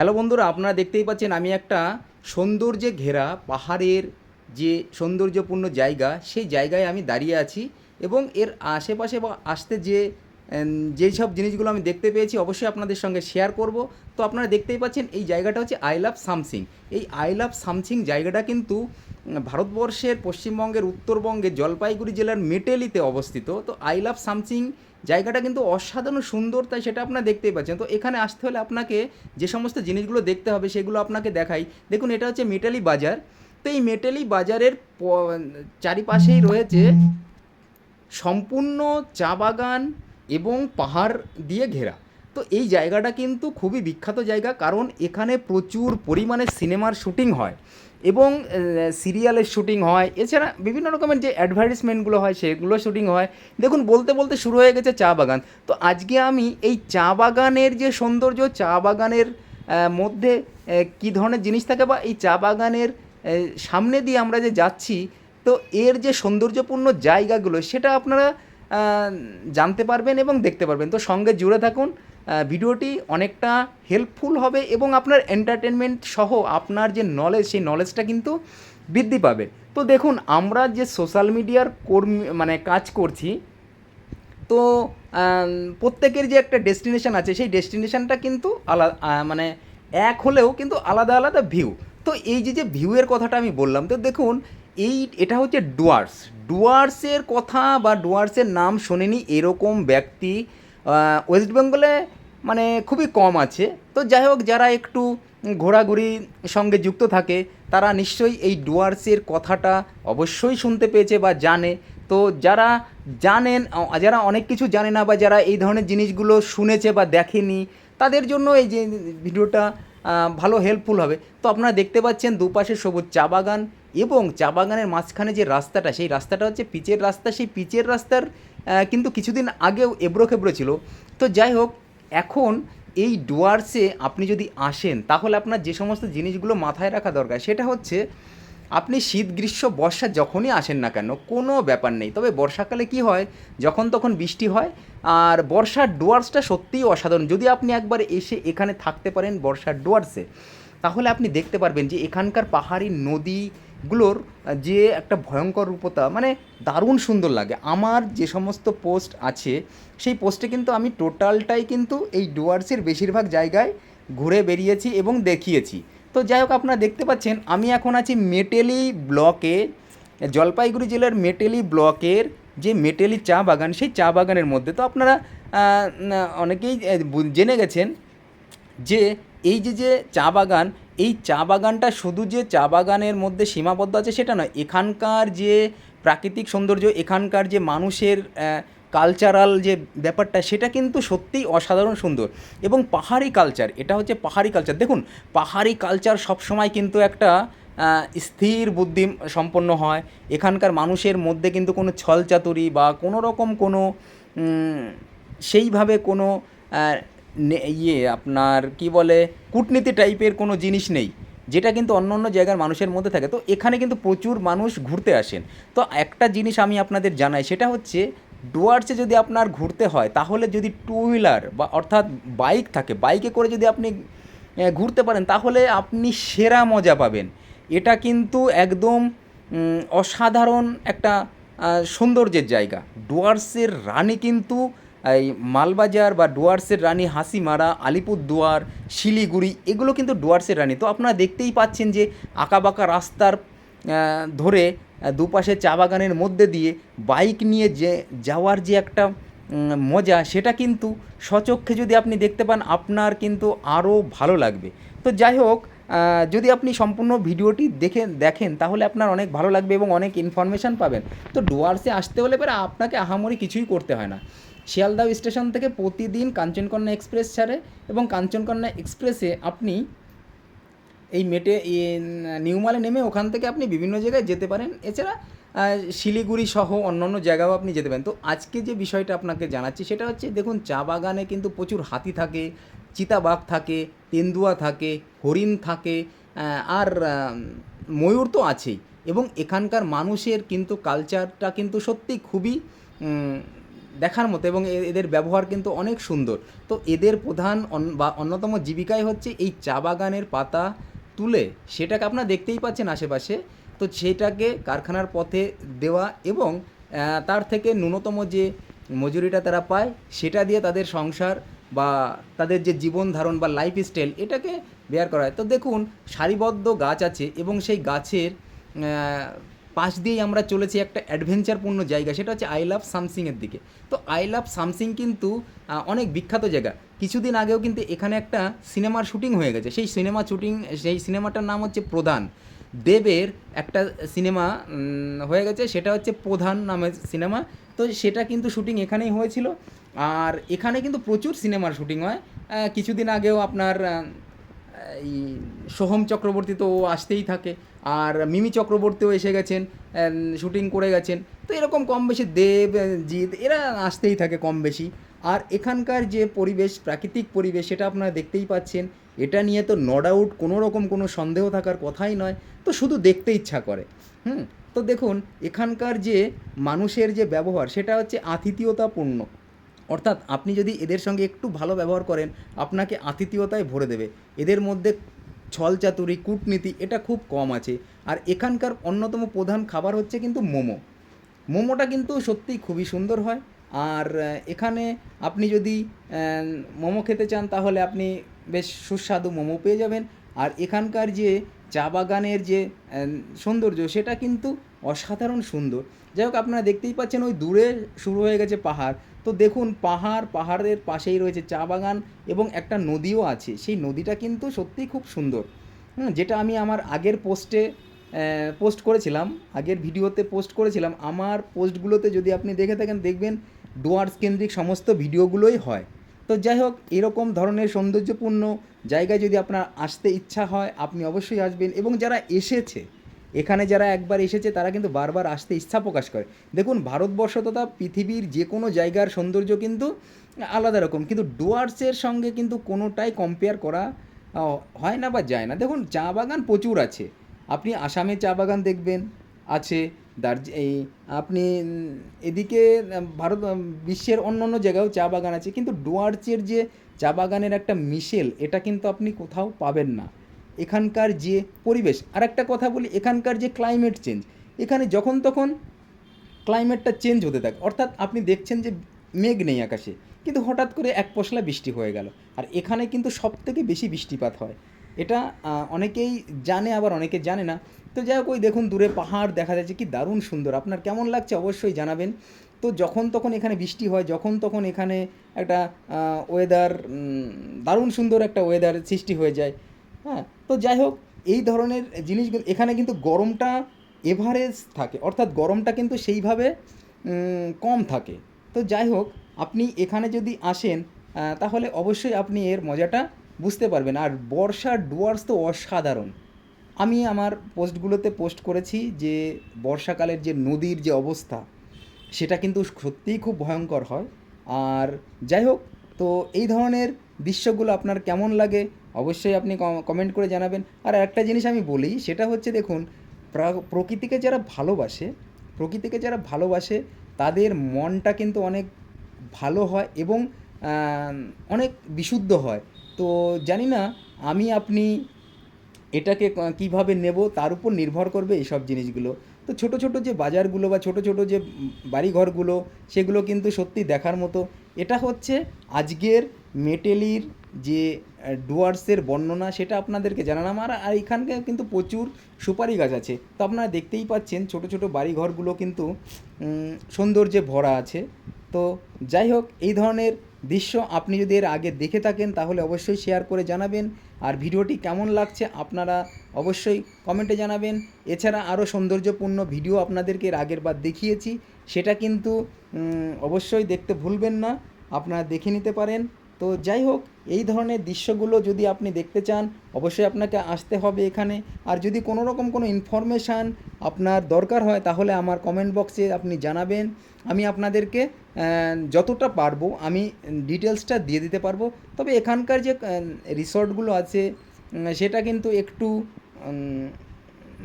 Hello বন্ধুরা, আপনারা দেখতেই পাচ্ছেন আমি একটা সৌন্দর্যে ঘেরা পাহাড়ের যে সৌন্দর্যপূর্ণ জায়গা, সেই জায়গায় আমি দাঁড়িয়ে আছি এবং এর আশেপাশে বা আসতে যে যেই সব জিনিসগুলো আমি দেখতে পেয়েছি, অবশ্যই আপনাদের সঙ্গে শেয়ার করব। তো আপনারা দেখতেই পাচ্ছেন, এই জায়গাটা হচ্ছে আই লাভ সামসিং এই আই লাভ সামসিং জায়গাটা কিন্তু ভারতবর্ষের পশ্চিমবঙ্গের উত্তরবঙ্গে জলপাইগুড়ি জেলার মেটেলিতে অবস্থিত। তো আই লাভ সামসিং জায়গাটা কিন্তু অসাধারণ সুন্দর, তাই সেটা আপনারা দেখতেই পাচ্ছেন। তো এখানে আসতে হলে আপনাকে যে সমস্ত জিনিসগুলো দেখতে হবে, সেগুলো আপনাকে দেখাই। দেখুন, এটা হচ্ছে মেটালি বাজার। তো এই মেটালি বাজারের চারিপাশেই রয়েছে সম্পূর্ণ চা বাগান এবং পাহাড় দিয়ে ঘেরা। তো এই জায়গাটা কিন্তু খুবই বিখ্যাত জায়গা কারণ এখানে প্রচুর পরিমাণে সিনেমার শুটিং হয় এবং সিরিয়ালের শুটিং হয়। এছাড়া বিভিন্ন রকমের যে অ্যাডভার্টিসমেন্টগুলো হয় সেগুলো শুটিং হয়। দেখুন, বলতে বলতে শুরু হয়ে গেছে চা বাগান। তো আজকে আমি এই চা বাগানের যে সৌন্দর্য, চা বাগানের মধ্যে কী ধরনের জিনিস থাকে বা এই চা বাগানের সামনে দিয়ে আমরা যে যাচ্ছি, তো এর যে সৌন্দর্যপূর্ণ জায়গাগুলো, সেটা আপনারা জানতে পারবেন এবং দেখতে পারবেন। তো সঙ্গে জুড়ে থাকুন ভিডিওটি অনেকটা হেল্পফুল হবে এবং আপনার এন্টারটেনমেন্ট সহ আপনার যে নলেজ সেই নলেজটা কিন্তু বৃদ্ধি পাবে। তো দেখুন, আমরা যে সোশ্যাল মিডিয়ার কর্মী মানে কাজ করছি, তো প্রত্যেকের যে একটা ডেস্টিনেশন আছে, সেই ডেস্টিনেশনটা কিন্তু আলাদা মানে এক হলেও কিন্তু আলাদা আলাদা ভিউ তো এই যে যে ভিউয়ের কথাটা আমি বললাম, তো দেখুন এই, এটা হচ্ছে ডুয়ার্স। ডুয়ার্সের কথা বা ডুয়ার্সের নাম শোনেনি এরকম ব্যক্তি ওয়েস্ট বেঙ্গলে মানে খুবই কম আছে। তো যাই হোক, যারা একটু ঘোরাঘুরি সঙ্গে যুক্ত থাকে, তারা নিশ্চয়ই এই ডুয়ার্সের কথাটা অবশ্যই শুনতে পেয়েছে বা জানে। তো যারা জানেন যারা অনেক কিছু জানে না বা যারা এই ধরনের জিনিসগুলো শুনেছে বা দেখেনি, তাদের জন্য এই যে ভিডিওটা ভালো হেল্পফুল হবে। তো আপনারা দেখতে পাচ্ছেন দুপাশে সবুজ চা বাগান এবং চা বাগানের মাঝখানে যে রাস্তাটা, সেই রাস্তাটা হচ্ছে পিচের রাস্তা। সেই পিচের রাস্তার কিন্তু কিছুদিন আগেও এবড়ো খেবড়ো ছিল। তো যাই হোক, এখন এই ডুয়ার্সে আপনি যদি আসেন, তাহলে আপনার যে সমস্ত জিনিসগুলো মাথায় রাখা দরকার, সেটা হচ্ছে আপনি শীত, গ্রীষ্ম, বর্ষা যখনই আসেন না কেন, কোনো ব্যাপার নেই। তবে বর্ষাকালে কি হয়? যখন তখন বৃষ্টি হয়, আর বর্ষার ডুয়ার্সটা সত্যিই অসাধারণ। যদি আপনি একবার এসে এখানে থাকতে পারেন বর্ষার ডুয়ার্সে, তাহলে আপনি দেখতে পারবেন যে এখানকার পাহাড়ি নদীগুলোর যে একটা ভয়ঙ্কর রূপতা মানে দারুণ সুন্দর লাগে। আমার যে সমস্ত পোস্ট আছে, সেই পোস্টে কিন্তু আমি টোটালটাই কিন্তু এই ডুয়ার্সের বেশিরভাগ জায়গায় ঘুরে বেরিয়েছি এবং দেখিয়েছি। তো যাই হোক, আপনারা দেখতে পাচ্ছেন, আমি এখন আছি মেটেলি ব্লকে, জলপাইগুড়ি জেলার মেটেলি ব্লকের যে মেটেলি চা বাগান, সেই চা বাগানের মধ্যে। তো আপনারা অনেকেই জেনে গেছেন যে এই যে যে চা বাগান, এই চা বাগানটা শুধু যে চা বাগানের মধ্যে সীমাবদ্ধ আছে সেটা নয়, এখানকার যে প্রাকৃতিক সৌন্দর্য, এখানকার যে মানুষের কালচারাল যে ব্যাপারটা, সেটা কিন্তু সত্যিই অসাধারণ সুন্দর। এবং পাহাড়ি কালচার এটা হচ্ছে পাহাড়ি কালচার দেখুন, পাহাড়ি কালচার সবসময় কিন্তু একটা স্থির বুদ্ধি সম্পন্ন হয়। এখানকার মানুষের মধ্যে কিন্তু কোনো ছলচাতুরি বা কোনো রকম কোনো সেইভাবে কোনো ইয়ে আপনার কি বলে, কূটনীতি টাইপের কোনো জিনিস নেই। যেটা কিন্তু অন্য অন্য জায়গার মানুষের মধ্যে থাকে। তো এখানে কিন্তু প্রচুর মানুষ ঘুরতে আসেন। তো একটা জিনিস আমি আপনাদের জানাই, সেটা হচ্ছে ডুয়ার্সে যদি আপনার ঘুরতে হয়, তাহলে যদি টু হুইলার বা অর্থাৎ বাইক থাকে বাইকে করে যদি আপনি ঘুরতে পারেন, তাহলে আপনি সেরা মজা পাবেন। এটা কিন্তু একদম অসাধারণ একটা সৌন্দর্যের জায়গা। ডুয়ার্সের রানী কিন্তু, এই মালবাজার বা ডুয়ার্সের রানী হাসিমারা, আলিপুরদুয়ার, শিলিগুড়ি, এগুলো কিন্তু ডুয়ার্সের রানী। তো আপনারা দেখতেই পাচ্ছেন যে আঁকাবাঁকা রাস্তার ধরে দুপাশে চা বাগানের মধ্যে দিয়ে বাইক নিয়ে যে যাওয়ার যে একটা মজা, সেটা কিন্তু সচক্ষে যদি আপনি দেখতে পান, আপনার কিন্তু আরও ভালো লাগবে। তো যাই হোক যদি আপনি সম্পূর্ণ ভিডিওটি দেখে, দেখেন, তাহলে আপনার অনেক ভালো লাগবে এবং অনেক ইনফরমেশান পাবেন। তো ডুয়ার্সে আসতে হলে পরে আপনাকে আহামরি কিছুই করতে হয় না। শিয়ালদহ স্টেশন থেকে প্রতিদিন কাঞ্চনকন্যা এক্সপ্রেস ছাড়ে এবং কাঞ্চনকন্যা এক্সপ্রেসে আপনি এই মেটে নিউমালে নেমে ওখান থেকে আপনি বিভিন্ন জায়গায় যেতে পারেন। এছাড়া শিলিগুড়ি সহ অন্যান্য জায়গাও আপনি যেতে পারেন। তো আজকে যে বিষয়টা আপনাকে জানাচ্ছি, সেটা হচ্ছে দেখুন, চা বাগানে কিন্তু প্রচুর হাতি থাকে, চিতাবাঘ থাকে, তেন্দুয়া থাকে, হরিণ থাকে আর ময়ূর তো আছেই। এবং এখানকার মানুষের কিন্তু কালচারটা কিন্তু সত্যি খুবই দেখার মতো এবং এদের ব্যবহার কিন্তু অনেক সুন্দর। তো এদের প্রধান বা অন্যতম জীবিকাই হচ্ছে এই চা বাগানের পাতা তুলে সেটাকে আপনারা দেখতেই পাচ্ছেন আশেপাশে। তো সেটাকে কারখানার পথে দেওয়া এবং তার থেকে ন্যূনতম যে মজুরিটা তারা পায়, সেটা দিয়ে তাদের সংসার বা তাদের যে জীবন ধারণ বা লাইফ স্টাইল এটাকে বেয়ার করা হয়। তো দেখুন, সারিবদ্ধ গাছ আছে এবং সেই গাছের পাশ দিয়েই আমরা চলেছি একটা অ্যাডভেঞ্চারপূর্ণ জায়গা, সেটা হচ্ছে আই লাভ সামসিংয়ের দিকে। তো আই লাভ সামসিং কিন্তু অনেক বিখ্যাত জায়গা। কিছুদিন আগেও কিন্তু এখানে একটা সিনেমার শুটিং হয়ে গেছে। সেই সিনেমা শুটিং সেই সিনেমাটার নাম হচ্ছে প্রধান। দেবের একটা সিনেমা হয়ে গেছে, সেটা হচ্ছে প্রধান নামের সিনেমা। তো সেটা কিন্তু শুটিং এখানেই হয়েছিল। আর এখানে কিন্তু প্রচুর সিনেমার শুটিং হয়। কিছুদিন আগেও আপনার এই সোহম চক্রবর্তী তো আসতেই থাকে, আর মিমি চক্রবর্তীও এসে গেছেন শুটিং করে গেছেন। তো এরকম কম বেশি দেব জিৎ, এরা আসতেই থাকে কম বেশি। আর এখানকার যে পরিবেশ, প্রাকৃতিক পরিবেশ, সেটা আপনারা দেখতেই পাচ্ছেন। এটা নিয়ে তো নো ডাউট কোনো রকম কোনো সন্দেহ থাকার কথাই নয়। তো শুধু দেখতে ইচ্ছা করে, হুম? তো দেখুন, এখানকার যে মানুষের যে ব্যবহার, সেটা হচ্ছে আতিথেয়তাপূর্ণ। অর্থাৎ আপনি যদি এদের সঙ্গে একটু ভালো ব্যবহার করেন, আপনাকে আতিথেয়তায় ভরে দেবে। এদের মধ্যে ছলচাতুরি কূটনীতি, এটা খুব কম আছে। আর এখানকার অন্যতম প্রধান খাবার হচ্ছে কিন্তু মোমো। মোমোটা কিন্তু সত্যিই খুবই সুন্দর হয়। আর এখানে আপনি যদি মোমো খেতে চান, তাহলে আপনি বেশ সুস্বাদু মোমো পেয়ে যাবেন। আর এখানকার যে চা বাগানের যে সৌন্দর্য, সেটা কিন্তু অসাধারণ সুন্দর। যাই হোক, আপনারা দেখতেই পাচ্ছেন, ওই দূরে শুরু হয়ে গেছে পাহাড়। তো দেখুন, পাহাড়, পাহাড়ের পাশেই রয়েছে চা বাগান এবং একটা নদীও আছে। সেই নদীটা কিন্তু সত্যিই খুব সুন্দর। যেটা আমি আমার আগের পোস্টে পোস্ট করেছিলাম, আগের ভিডিওতে পোস্ট করেছিলাম। আমার পোস্টগুলোতে যদি আপনি দেখে থাকেন, দেখবেন ডুয়ার্স কেন্দ্রিক সমস্ত ভিডিওগুলোই হয়। তো যাই হোক, এরকম ধরনের সৌন্দর্যপূর্ণ জায়গায় যদি আপনার আসতে ইচ্ছা হয়, আপনি অবশ্যই আসবেন এবং যারা এসেছে এখানে যারা একবার এসেছে, তারা কিন্তু বারবার আসতে ইচ্ছা প্রকাশ করে। দেখুন, ভারতবর্ষ তথা পৃথিবীর যে কোনো জায়গার সৌন্দর্য কিন্তু আলাদা রকম। কিন্তু ডুয়ার্সের সঙ্গে কিন্তু কোনোটাই কম্পেয়ার করা হয় না বা যায় না। দেখুন, চা বাগান প্রচুর আছে। আপনি আসামে চা বাগান দেখবেন, আছে। দার্জি, এই আপনি এদিকে, ভারত, বিশ্বের অন্য অন্য জায়গায়ও চা বাগান আছে। কিন্তু ডুয়ার্সের যে চা বাগানের একটা মিশেল, এটা কিন্তু আপনি কোথাও পাবেন না। এখানকার যে পরিবেশ আর একটা কথা বলি, এখানকার যে ক্লাইমেট চেঞ্জ এখানে যখন তখন ক্লাইমেটটা চেঞ্জ হতে থাকে। অর্থাৎ আপনি দেখছেন যে মেঘ নেই আকাশে, কিন্তু হঠাৎ করে এক পশলা বৃষ্টি হয়ে গেল। আর এখানে কিন্তু সব থেকে বেশি বৃষ্টিপাত হয়। এটা অনেকেই জানে, আবার অনেকে জানে না। তো যাই হোক, ওই দেখুন দূরে পাহাড়, দেখা যাচ্ছে কি দারুণ সুন্দর। আপনার কেমন লাগছে অবশ্যই জানাবেন। তো যখন তখন এখানে বৃষ্টি হয়, যখন তখন এখানে একটা ওয়েদার দারুণ সুন্দর একটা ওয়েদার সৃষ্টি হয়ে যায়। হ্যাঁ তো যাই হোক, এই ধরনের জিনিসগুলো, এখানে কিন্তু গরমটা এভারেজ থাকে, অর্থাৎ গরমটা কিন্তু সেইভাবে কম থাকে। তো যাই হোক, আপনি এখানে যদি আসেন তাহলে অবশ্যই আপনি এর মজাটা বুঝতে পারবেন। আর বর্ষার ডুয়ার্স তো অসাধারণ। আমি আমার পোস্টগুলোতে পোস্ট করেছি যে, বর্ষাকালের যে নদীর যে অবস্থা, সেটা কিন্তু সত্যিই খুব ভয়ঙ্কর হয়। আর যাই হোক, তো এই ধরনের দৃশ্যগুলো আপনার কেমন লাগে অবশ্যই আপনি কমেন্ট করে জানাবেন। আর একটা জিনিস আমি বলি, সেটা হচ্ছে দেখুন, প্রা- প্রকৃতিকে যারা ভালোবাসে, প্রকৃতিকে যারা ভালোবাসে, তাদের মনটা কিন্তু অনেক ভালো হয় এবং অনেক বিশুদ্ধ হয়। তো জানি না, আমি, আপনি এটাকে কীভাবে নেব, তার উপর নির্ভর করবে এইসব জিনিসগুলো। তো ছোট ছোট যে বাজারগুলো বা ছোট ছোট যে বাড়িঘরগুলো, সেগুলো কিন্তু সত্যি দেখার মতো। এটা হচ্ছে আজকের মেটেলির যে ডুয়ার্সের বর্ণনা সেটা আপনাদেরকে জানালাম। আর আর এখানকার কিন্তু প্রচুর সুপারি গাছ আছে। তো আপনারা দেখতেই পাচ্ছেন ছোট ছোট বাড়িঘরগুলো কিন্তু সৌন্দর্যে ভরা আছে। তো যাই হোক, এই ধরনের দৃশ্য আপনি যদি এর আগে দেখে থাকেন, তাহলে অবশ্যই শেয়ার করে জানাবেন। আর ভিডিওটি কেমন লাগছে আপনারা অবশ্যই কমেন্টে জানাবেন। এছাড়া আরও সৌন্দর্যপূর্ণ ভিডিও আপনাদেরকে এর আগের বার দেখিয়েছি। সেটা কিন্তু অবশ্যই দেখতে ভুলবেন না। আপনারা দেখে নিতে পারেন। তো যাই হোক, এই ধরনের দৃশ্যগুলো যদি আপনি দেখতে চান, অবশ্যই আপনাকে আসতে হবে এখানে। আর যদি কোনো রকম কোনো ইনফরমেশান আপনার দরকার হয়, তাহলে আমার কমেন্ট বক্সে আপনি জানাবেন। আমি আপনাদেরকে যতটা পারব, আমি ডিটেলসটা দিয়ে দিতে পারব। তবে এখানকার যে রিসর্টগুলো আছে সেটা কিন্তু একটু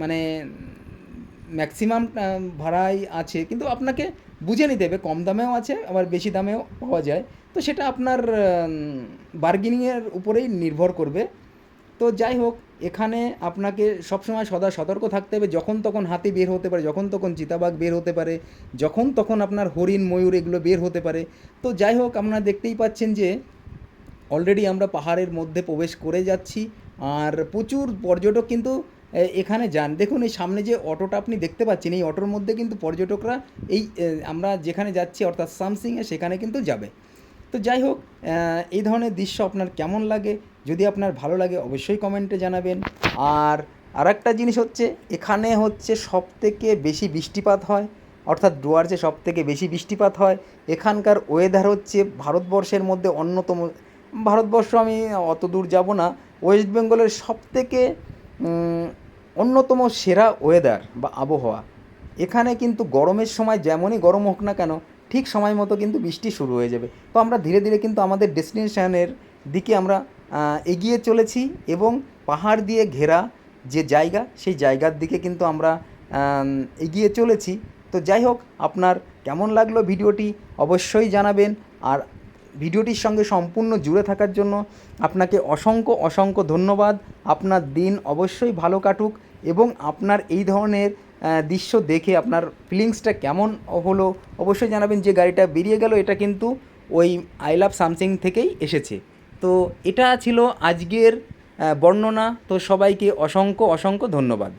মানে ম্যাক্সিমাম ভাড়াই আছে। কিন্তু আপনাকে বুঝে নিতে হবে, কম দামেও আছে, আবার বেশি দামেও পাওয়া যায়। তো সেটা আপনার বার্গেনিংয়ের উপরেই নির্ভর করবে। তো যাই হোক, এখানে আপনাকে সবসময় সদা সতর্ক থাকতে হবে। যখন তখন হাতি বের হতে পারে, যখন তখন চিতাবাঘ বের হতে পারে, যখন তখন আপনার হরিণ, ময়ূর এগুলো বের হতে পারে। তো যাই হোক, আপনারা দেখতেই পাচ্ছেন যে অলরেডি আমরা পাহাড়ের মধ্যে প্রবেশ করে যাচ্ছি। আর প্রচুর পর্যটক কিন্তু এখানে যান। দেখুন, এই সামনে যে অটোটা আপনি দেখতে পাচ্ছেন, এই অটোর মধ্যে কিন্তু পর্যটকরা এই আমরা যেখানে যাচ্ছি, অর্থাৎ সামসিংয়ে সেখানে কিন্তু যাবে। তো যাই হোক এই ধরনের দৃশ্য আপনার কেমন লাগে? যদি আপনার ভালো লাগে, অবশ্যই কমেন্টে জানাবেন। আর আরেকটা জিনিস হচ্ছে, এখানে হচ্ছে সব থেকে বেশি বৃষ্টিপাত হয়। অর্থাৎ ডুয়ার্সে সব থেকে বেশি বৃষ্টিপাত হয়। এখানকার ওয়েদার হচ্ছে ভারতবর্ষের মধ্যে অন্যতম। ভারতবর্ষ আমি অত দূর যাব না। ওয়েস্ট বেঙ্গলের সব থেকে অন্যতম সেরা ওয়েদার বা আবহাওয়া। এখানে কিন্তু গরমের সময় যেমনই গরম হোক না কেন, ঠিক সময় মতো কিন্তু বৃষ্টি শুরু হয়ে যাবে। তো আমরা ধীরে ধীরে কিন্তু আমাদের ডেস্টিনেশনের দিকে আমরা এগিয়ে চলেছি এবং পাহাড় দিয়ে ঘেরা যে জায়গা, সেই জায়গার দিকে কিন্তু আমরা এগিয়ে চলেছি। তো যাই হোক, আপনার কেমন লাগল ভিডিওটি অবশ্যই জানাবেন। আর ভিডিওটির সঙ্গে সম্পূর্ণ জুড়ে থাকার জন্য আপনাকে অসংখ্য অসংখ্য ধন্যবাদ। আপনার দিন অবশ্যই ভালো কাটুক এবং আপনার এই ধরনের দৃশ্য দেখে আপনার ফিলিংসটা কেমন হলো অবশ্যই জানাবেন। যে গাড়িটা বেরিয়ে গেল, এটা কিন্তু ওই আই লাভ সামসিং থেকেই এসেছে। তো এটা ছিল আজকের বর্ণনা। তো সবাইকে অসংখ্য অসংখ্য ধন্যবাদ।